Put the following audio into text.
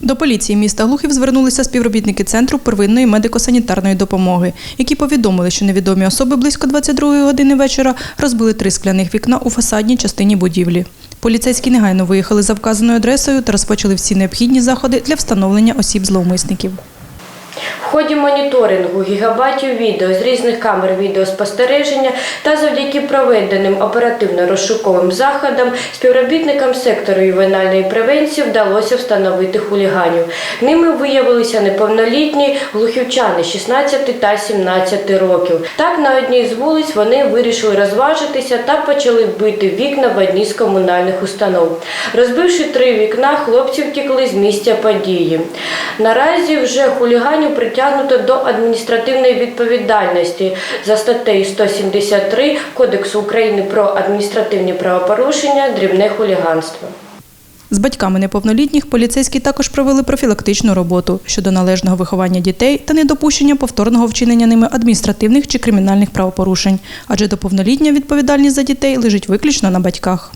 До поліції міста Глухів звернулися співробітники центру первинної медико-санітарної допомоги, які повідомили, що невідомі особи близько 22 години вечора розбили три скляних вікна у фасадній частині будівлі. Поліцейські негайно виїхали за вказаною адресою та розпочали всі необхідні заходи для встановлення осіб зловмисників. В ході моніторингу гігабайтів відео з різних камер відеоспостереження та завдяки проведеним оперативно-розшуковим заходам співробітникам сектору ювенальної превенції вдалося встановити хуліганів. Ними виявилися неповнолітні глухівчани 16 та 17 років. Так на одній з вулиць вони вирішили розважитися та почали бити вікна в одній з комунальних установ. Розбивши три вікна, хлопці втекли з місця події. Наразі вже хуліганів притягнуто до адміністративної відповідальності за статтею 173 Кодексу України про адміністративні правопорушення дрібне хуліганство. З батьками неповнолітніх поліцейські також провели профілактичну роботу щодо належного виховання дітей та недопущення повторного вчинення ними адміністративних чи кримінальних правопорушень, адже до повноліття відповідальність за дітей лежить виключно на батьках.